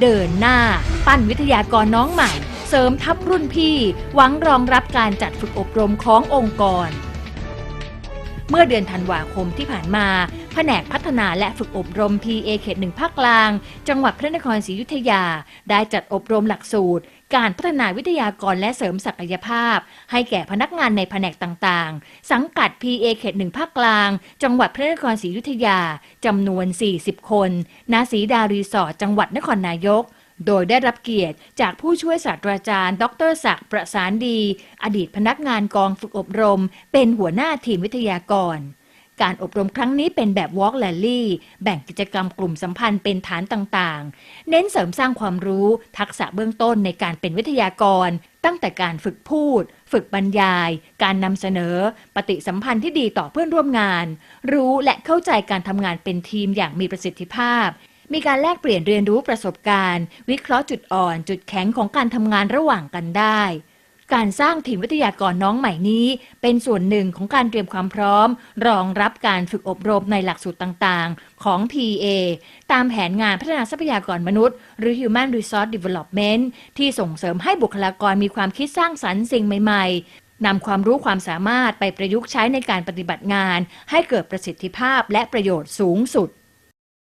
เดินหน้า ปั้นวิทยากรน้องใหม่ เสริมทัพรุ่นพี่ หวังรองรับการจัดฝึกอบรมขององค์กร เมื่อเดือนธันวาคมที่ผ่านมา แผนกพัฒนาและฝึกอบรม PA เขตหนึ่งภาคกลาง จังหวัดพระนครศรีอยุธยา ได้จัดอบรมหลักสูตร การพัฒนาวิทยากรและเสริมศักยภาพ ให้แก่พนักงานในแผนกต่างๆ สังกัด PA เขตหนึ่งภาคกลาง จังหวัดพระนครศรีอยุธยาจำนวน 40 คนณศรีดารีสอร์ทจังหวัดนครนายกโดยได้รับเกียรติจากผู้ช่วยศาสตราจารย์ ดรศักดิ์ประสานดี อดีตพนักงานกองฝึกอบรม เป็นหัวหน้าทีมวิทยากร การอบรมครั้งนี้เป็นแบบ Walk Rally แบ่งกิจกรรมกลุ่มสัมพันธ์เป็นฐานต่างๆ เน้นเสริมสร้างความรู้ทักษะเบื้องต้นในการเป็นวิทยากร ตั้งแต่การฝึกพูด ฝึกบรรยาย การนำเสนอ ปฏิสัมพันธ์ที่ดีต่อเพื่อนร่วมงาน รู้และเข้าใจการทำงานเป็นทีมอย่างมีประสิทธิภาพ มีการแลกเปลี่ยนเรียนรู้ประสบการณ์ วิเคราะห์จุดอ่อน จุดแข็งของการทำงานระหว่างกันได้ การสร้างทีมวิทยากรน้องใหม่นี้ เป็นส่วนหนึ่งของการเตรียมความพร้อม รองรับการฝึกอบรมในหลักสูตรต่างๆ ของ PA ตามแผนงานพัฒนาทรัพยากรมนุษย์ หรือ Human Resource Development ที่ส่งเสริมให้บุคลากรมีความคิดสร้างสรรค์สิ่งใหม่ ๆนำความรู้ความสามารถไปประยุกต์ใช้ในการปฏิบัติงาน ให้เกิดประสิทธิภาพและประโยชน์สูงสุด